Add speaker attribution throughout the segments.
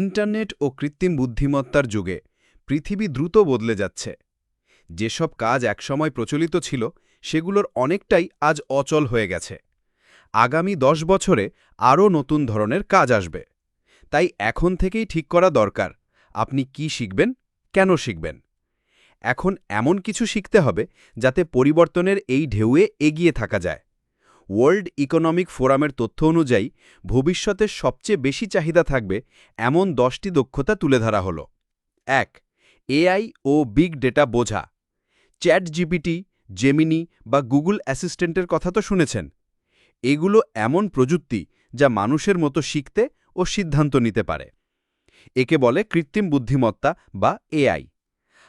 Speaker 1: Internet ও কৃত্রিম বুদ্ধিমত্তার যুগে পৃথিবী দ্রুত বদলে যাচ্ছে। যেসব কাজ একসময় প্রচলিত ছিল, সেগুলোর অনেকটাই আজ অচল হয়ে গেছে। আগামী দশ বছরে আরও নতুন ধরনের কাজ আসবে। তাই এখন থেকেই ঠিক করা দরকার, আপনি কি শিখবেন, কেন শিখবেন? এখন এমন কিছু শিখতে হবে যাতে পরিবর্তনের এই ঢেউয়ে এগিয়ে থাকা যায়। ওয়ার্ল্ড ইকোনমিক ফোরামের তথ্য অনুযায়ী, ভবিষ্যতের সবচেয়ে বেশি চাহিদা থাকবে এমন দশটি দক্ষতা তুলে ধরা হল। এক, এআই ও বিগ ডেটা বোঝা। চ্যাট জিপিটি জেমিনি বা গুগল অ্যাসিস্ট্যান্টের কথা তো শুনেছেন। এগুলো এমন প্রযুক্তি যা মানুষের মতো শিখতে ও সিদ্ধান্ত নিতে পারে। একে বলে কৃত্রিম বুদ্ধিমত্তা বা এআই।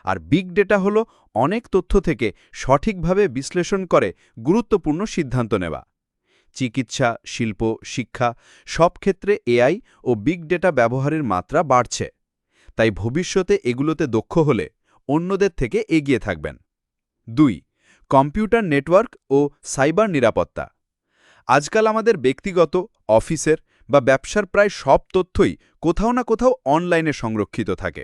Speaker 1: আর বিগ ডেটা হল অনেক তথ্য থেকে সঠিকভাবে বিশ্লেষণ করে গুরুত্বপূর্ণ সিদ্ধান্ত নেওয়া। চিকিৎসা, শিল্প, শিক্ষা সব ক্ষেত্রে এআই ও বিগ ডেটা ব্যবহারের মাত্রা বাড়ছে। তাই ভবিষ্যতে এগুলোতে দক্ষ হলে অন্যদের থেকে এগিয়ে থাকবেন। দুই, কম্পিউটার নেটওয়ার্ক ও সাইবার নিরাপত্তা। আজকাল আমাদের ব্যক্তিগত, অফিসের বা ব্যবসার প্রায় সব তথ্যই কোথাও না কোথাও অনলাইনে সংরক্ষিত থাকে।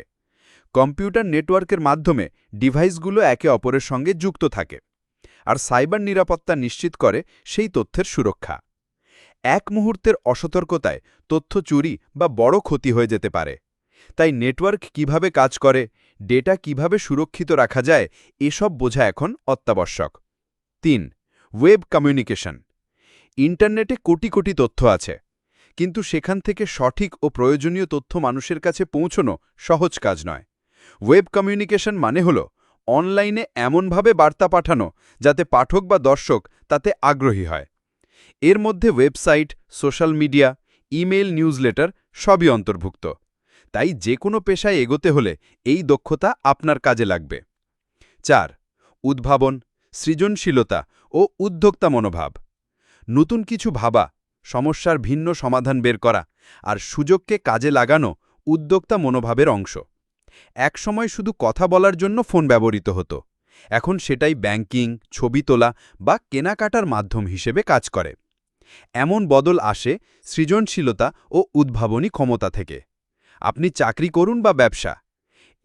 Speaker 1: কম্পিউটার নেটওয়ার্কের মাধ্যমে ডিভাইসগুলো একে অপরের সঙ্গে যুক্ত থাকে। আর সাইবার নিরাপত্তা নিশ্চিত করে সেই তথ্যের সুরক্ষা। এক মুহূর্তের অসতর্কতায় তথ্য চুরি বা বড় ক্ষতি হয়ে যেতে পারে। তাই নেটওয়ার্ক কীভাবে কাজ করে, ডেটা কীভাবে সুরক্ষিত রাখা যায়, এসব বোঝা এখন অত্যাবশ্যক। তিন, ওয়েব কমিউনিকেশন। ইন্টারনেটে কোটি কোটি তথ্য আছে, কিন্তু সেখান থেকে সঠিক ও প্রয়োজনীয় তথ্য মানুষের কাছে পৌঁছনো সহজ কাজ নয়। ওয়েব কমিউনিকেশন মানে হল অনলাইনে এমনভাবে বার্তা পাঠানো যাতে পাঠক বা দর্শক তাতে আগ্রহী হয়। এর মধ্যে website, social media email newsletter সবই অন্তর্ভুক্ত। তাই যে কোনো পেশায় এগোতে হলে এই দক্ষতা আপনার কাজে লাগবে। চার, উদ্ভাবন, সৃজনশীলতা ও উদ্যোক্তা মনোভাব। নতুন কিছু ভাবা, সমস্যার ভিন্ন সমাধান বের করা আর সুযোগকে কাজে লাগানো উদ্যোক্তা মনোভাবের অংশ। একসময় শুধু কথা বলার জন্য ফোন ব্যবহৃত হতো। এখন সেটাই ব্যাংকিং, ছবি তোলা বা কেনাকাটার মাধ্যম হিসেবে কাজ করে। এমন বদল আসে সৃজনশীলতা ও উদ্ভাবনী ক্ষমতা থেকে। আপনি চাকরি করুন বা ব্যবসা।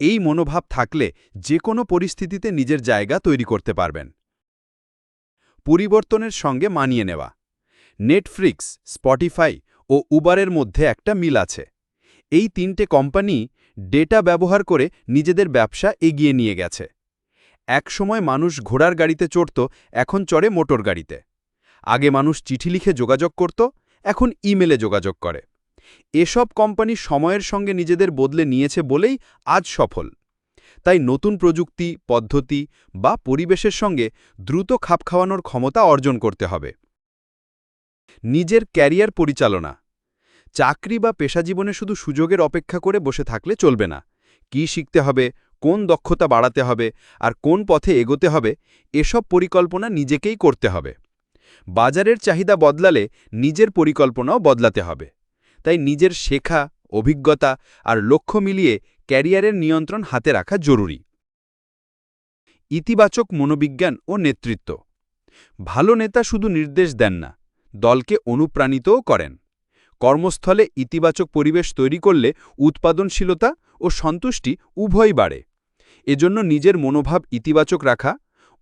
Speaker 1: এই মনোভাব থাকলে যে কোনো পরিস্থিতিতে নিজের জায়গা তৈরি করতে পারবেন। পরিবর্তনের সঙ্গে মানিয়ে নেওয়া। নেটফ্লিক্স স্পটিফাই ও উবারের মধ্যে একটা মিল আছে। এই তিনটে কোম্পানি ডেটা ব্যবহার করে নিজেদের ব্যবসা এগিয়ে নিয়ে গেছে। একসময় মানুষ ঘোড়ার গাড়িতে চড়ত, এখন চড়ে মোটর গাড়িতে। আগে মানুষ চিঠি লিখে যোগাযোগ করত, এখন ইমেলে যোগাযোগ করে। এসব কোম্পানি সময়ের সঙ্গে নিজেদের বদলে নিয়েছে বলেই আজ সফল। তাই নতুন প্রযুক্তি, পদ্ধতি বা পরিবেশের সঙ্গে দ্রুত খাপ খাওয়ানোর ক্ষমতা অর্জন করতে হবে। নিজের ক্যারিয়ার পরিচালনা চাকরি বা পেশাজীবনে শুধু সুযোগের অপেক্ষা করে বসে থাকলে চলবে না। কি শিখতে হবে, কোন দক্ষতা বাড়াতে হবে, আর কোন পথে এগোতে হবে, এসব পরিকল্পনা নিজেকেই করতে হবে। বাজারের চাহিদা বদলালে নিজের পরিকল্পনাও বদলাতে হবে। তাই নিজের শেখা, অভিজ্ঞতা আর লক্ষ্য মিলিয়ে ক্যারিয়ারের নিয়ন্ত্রণ হাতে রাখা জরুরি। ইতিবাচক মনোবিজ্ঞান ও নেতৃত্ব। ভালো নেতা শুধু নির্দেশ দেন না, দলকে অনুপ্রাণিতও করেন। কর্মস্থলে ইতিবাচক পরিবেশ তৈরি করলে উৎপাদনশীলতা ও সন্তুষ্টি উভয়ই বাড়ে। এজন্য নিজের মনোভাব ইতিবাচক রাখা,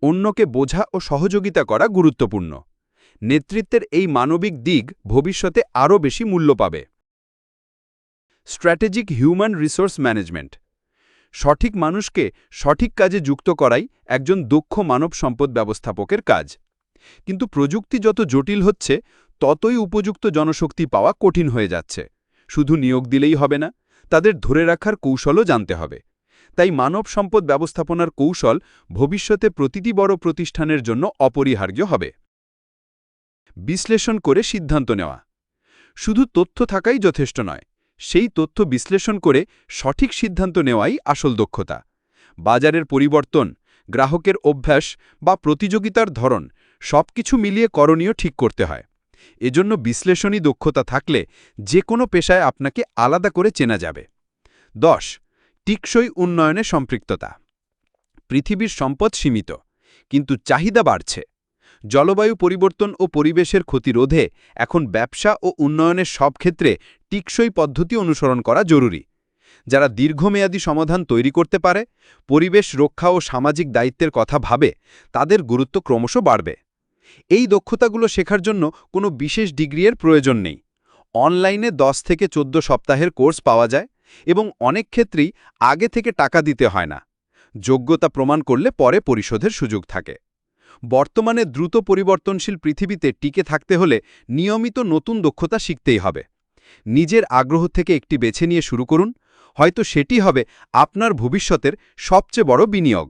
Speaker 1: অন্যকে বোঝা ও সহযোগিতা করা গুরুত্বপূর্ণ। নেতৃত্বের এই মানবিক দিক ভবিষ্যতে আরও বেশি মূল্য পাবে। Strategic human resource management. সঠিক মানুষকে সঠিক কাজে যুক্ত করাই একজন দক্ষ মানব সম্পদ ব্যবস্থাপকের কাজ। কিন্তু প্রযুক্তি যত জটিল হচ্ছে ততই উপযুক্ত জনশক্তি পাওয়া কঠিন হয়ে যাচ্ছে। শুধু নিয়োগ দিলেই হবে না, তাদের ধরে রাখার কৌশলও জানতে হবে। তাই মানব সম্পদ ব্যবস্থাপনার কৌশল ভবিষ্যতে প্রতিটি বড় প্রতিষ্ঠানের জন্য অপরিহার্য হবে। বিশ্লেষণ করে সিদ্ধান্ত নেওয়া। শুধু তথ্য থাকাই যথেষ্ট নয়, সেই তথ্য বিশ্লেষণ করে সঠিক সিদ্ধান্ত নেওয়াই আসল দক্ষতা। বাজারের পরিবর্তন, গ্রাহকের অভ্যাস বা প্রতিযোগিতার ধরন সবকিছু মিলিয়ে করণীয় ঠিক করতে হয়। এজন্য বিশ্লেষণী দক্ষতা থাকলে যে কোনো পেশায় আপনাকে আলাদা করে চেনা যাবে। দশ, টিকসই উন্নয়নে সম্পৃক্ততা। পৃথিবীর সম্পদ সীমিত, কিন্তু চাহিদা বাড়ছে। জলবায়ু পরিবর্তন ও পরিবেশের ক্ষতি রোধে এখন ব্যবসা ও উন্নয়নের সব ক্ষেত্রে টিকসই পদ্ধতি অনুসরণ করা জরুরি। যারা দীর্ঘমেয়াদী সমাধান তৈরি করতে পারে, পরিবেশ রক্ষা ও সামাজিক দায়িত্বের কথা ভাবে, তাদের গুরুত্ব ক্রমশ বাড়বে। এই দক্ষতাগুলো শেখার জন্য কোনো বিশেষ ডিগ্রির প্রয়োজন নেই। অনলাইনে 10 থেকে 14 সপ্তাহের কোর্স পাওয়া যায় এবং অনেক ক্ষেত্রেই আগে থেকে টাকা দিতে হয় না। যোগ্যতা প্রমাণ করলে পরে পরিশোধের সুযোগ থাকে। বর্তমানে দ্রুত পরিবর্তনশীল পৃথিবীতে টিকে থাকতে হলে নিয়মিত নতুন দক্ষতা শিখতেই হবে। নিজের আগ্রহ থেকে একটি বেছে নিয়ে শুরু করুন, হয়তো সেটি হবে আপনার ভবিষ্যতের সবচেয়ে বড় বিনিয়োগ।